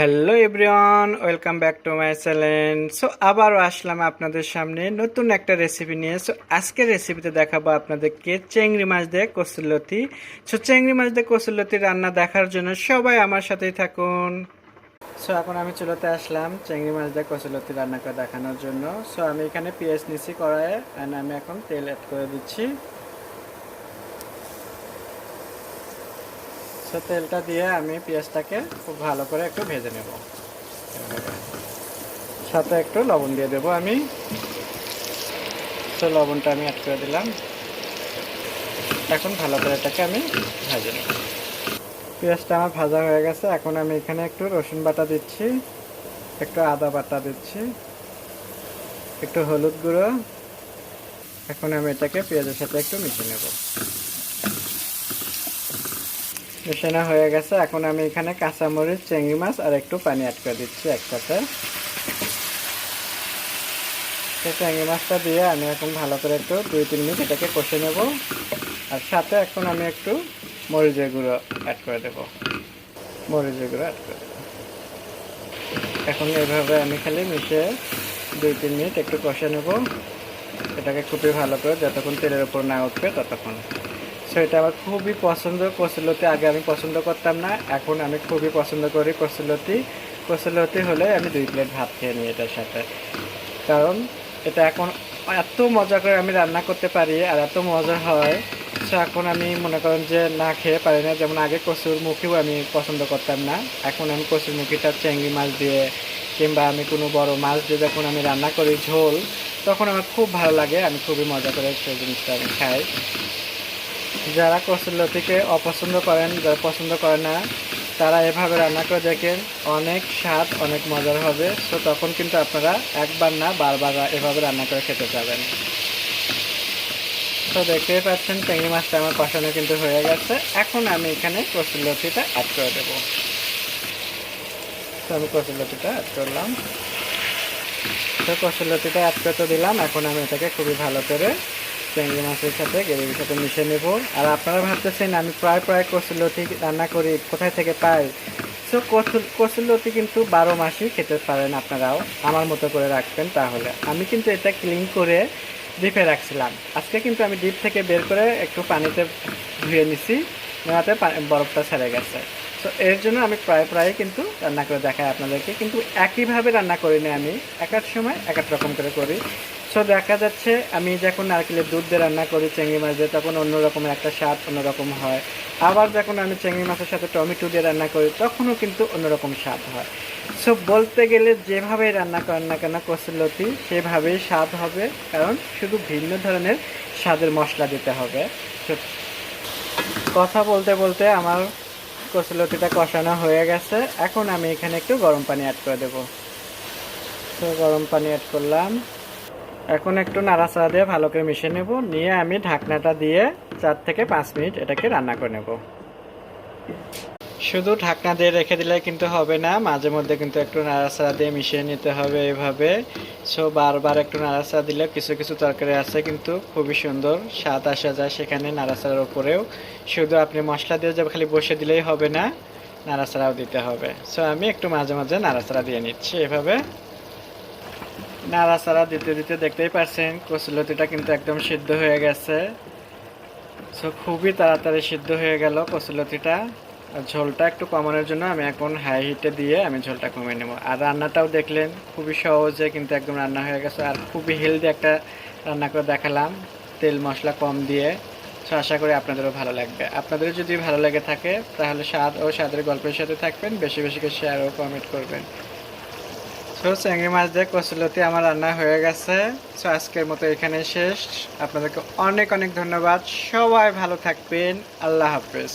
Hello everyone welcome back to my channel so আবারও আসলাম আপনাদের সামনে নতুন একটা রেসিপি নিয়ে। সো আজকের রেসিপিতে দেখাবো আপনাদেরকে চেংড়ি মাছ দিয়ে কসুল্লতি সো চেংড়ি মাছ দিয়ে কসুল্লতি রান্না দেখার জন্য সবাই আমার সাথেই থাকুন। সো এখন আমি চুলোতে আসলাম চেংড়ি মাছ দিয়ে কসুলতি রান্না করে দেখানোর জন্য। সো আমি এখানে পেঁয়াজ নিছি কড়াইয়ে অ্যান্ড আমি এখন তেল অ্যাড করে দিচ্ছি। সো তেলটা দিয়ে আমি পেঁয়াজটাকে খুব ভালো করে একটু ভেজে নেব। সাথে একটু লবণ দিয়ে দেবো আমি। সে লবণটা আমি অ্যাড করে দিলাম। এখন ভালো করে এটাকে আমি ভেজে নেব। পেঁয়াজটা আমার ভাজা হয়ে গেছে। এখন আমি এখানে একটু রসুন বাটা দিচ্ছি, একটু আদা বাটা দিচ্ছি, একটু হলুদ গুঁড়ো। এখন আমি এটাকে পেঁয়াজের সাথে একটু মিশিয়ে নেব। মিশানো হয়ে গেছে। এখন আমি এখানে কাঁচামরিচ, চিংড়ি মাছ আর একটু পানি অ্যাড করে দিচ্ছি একসাথে। তো চিংড়ি মাছটা দিয়ে আমি এখন ভালো করে একটু দুই, তিন মিনিট এটাকে কষে নেব। আর সাথে এখন আমি একটু মরিচের গুঁড়ো অ্যাড করে দেব। মরিচের গুঁড়ো অ্যাড করে দেবো। এখন এইভাবে আমি খালি মিশিয়ে দুই, তিন মিনিট একটু কষে নেব। এটাকে খুবই ভালো করে যতক্ষণ তেলের উপর না উঠবে ততক্ষণ। সো এটা আমার খুবই পছন্দ, কসুলতি। আগে আমি পছন্দ করতাম না, এখন আমি খুবই পছন্দ করি কসুলতি। কসুলতি হলে আমি দুই প্লেট ভাত খেয়ে নিই এটার সাথে। কারণ এটা এখন এত মজা করে আমি রান্না করতে পারি আর এত মজা হয়, সো এখন আমি মনে করেন যে না খেয়ে পারি না। যেমন আগে কচুর মুখিও আমি পছন্দ করতাম না, এখন আমি কচুর মুখিটা চেঙ্গি মাছ দিয়ে কিংবা আমি কোনো বড় মাছ দিয়ে যখন আমি রান্না করি ঝোল, তখন আমার খুব ভালো লাগে, আমি খুবই মজা করে সেই জিনিসটা আমি খাই। যারা কসুল্লতিকে অপছন্দ করেন, যারা পছন্দ করে না, তারা এভাবে রান্না করে দেখেন অনেক স্বাদ, অনেক মজার হবে। তো তখন কিন্তু আপনারা একবার না বারবার এভাবে রান্না করে খেতে যাবেন তো দেখতেই পাচ্ছেন চিংড়ি মাছটা আমার কষানো কিন্তু হয়ে গেছে। এখন আমি এখানে কসুল্লতিটা অ্যাড করে দেবো। তো আমি কসুল্লতিটা অ্যাড করলাম। তো কসুল্লতিটা অ্যাড করতে দিলাম। এখন আমি এটাকে খুবই ভালো করে চিংড়ি মাছের সাথে, গ্রেভির সাথে মিশে নেব। আর আপনারা ভাবতেছেন আমি প্রায় প্রায় কচুলতি রান্না করি, কোথায় থেকে পাই? সো কচুলতি কিন্তু বারো মাসই খেতে পারেন আপনারাও। আমার মতো করে রাখবেন তাহলে। আমি কিন্তু এটা ক্লিন করে ডিপে রাখছিলাম। আজকে কিন্তু আমি ডিপ থেকে বের করে একটু পানিতে ধুয়ে নিছি। নেওয়াতে বরফটা ছেড়ে গেছে। তো এর জন্য আমি প্রায় প্রায় কিন্তু রান্না করে দেখাই আপনাদেরকে। কিন্তু একইভাবে রান্না করি না আমি। এক এক সময় এক এক রকম করে করি। সো দেখা যাচ্ছে। আমি যখন নারকেলের দুধ দিয়ে রান্না করি, চিংড়ি মাছ দিয়ে, তখন অন্যরকম একটা স্বাদ, অন্যরকম হয়। আবার যখন আমি চিংড়ি মাছের সাথে টমেটো দিয়ে রান্না করি, তখনও কিন্তু অন্যরকম স্বাদ হয়। সো বলতে গেলে যেভাবে রান্না করেন না কেন কসুলতি সেভাবেই স্বাদ হবে। কারণ শুধু ভিন্ন ধরনের স্বাদের মশলা দিতে হবে। কথা বলতে বলতে আমার কচুলতিটা কষানো হয়ে গেছে। এখন আমি এখানে একটু গরম পানি অ্যাড করে দেবো। তো গরম পানি অ্যাড করলাম। এখন একটু নাড়াচাড়া দিয়ে ভালো করে মিশিয়ে নেব। নিয়ে আমি ঢাকনাটা দিয়ে চার থেকে পাঁচ মিনিট এটাকে রান্না করে নেব। শুধু ঢাকনা দিয়ে রেখে দিলে কিন্তু হবে না, মাঝে মধ্যে কিন্তু একটু নাড়াচাড়া দিয়ে মিশিয়ে নিতে হবে এভাবে। সো বারবার একটু নাড়াচাড়া দিলে কিছু কিছু তরকারি আছে কিন্তু খুবই সুন্দর স্বাদ আসা যায় সেখানে নাড়াচাড়ার উপরেও। শুধু আপনি মশলা দিয়ে যে খালি বসে দিলেই হবে না, নাড়াচাড়াও দিতে হবে। সো আমি একটু মাঝে মাঝে নাড়াচাড়া দিয়ে নিচ্ছি এভাবে। নাড়াচাড়া দিতে দিতে দেখতেই পারছেন, কচুলতিটা কিন্তু একদম সিদ্ধ হয়ে গেছে। সো খুবই তাড়াতাড়ি সিদ্ধ হয়ে গেল কচুলতিটা। আর ঝোলটা একটু কমানোর জন্য আমি এখন হাই হিটে দিয়ে আমি ঝোলটা কমিয়ে নেব। আর রান্নাটাও দেখলেন, খুবই সহজে কিন্তু একদম রান্না হয়ে গেছে। আর খুবই হেলদি একটা রান্না করে দেখালাম, তেল মশলা কম দিয়ে। সো আশা করি আপনাদেরও ভালো লাগবে। আপনাদের যদি ভালো লেগে থাকে, তাহলে স্বাদ ও স্বাদের গল্পের সাথে থাকবেন, বেশি বেশি করে শেয়ার ও কমেন্ট করবেন। সো চিংড়ি মাছ দিয়ে কচুলতি আমার রান্না হয়ে গেছে। সো আজকের মতো এখানে শেষ। আপনাদেরকে অনেক অনেক ধন্যবাদ। সবাই ভালো থাকবেন। আল্লাহ হাফেজ।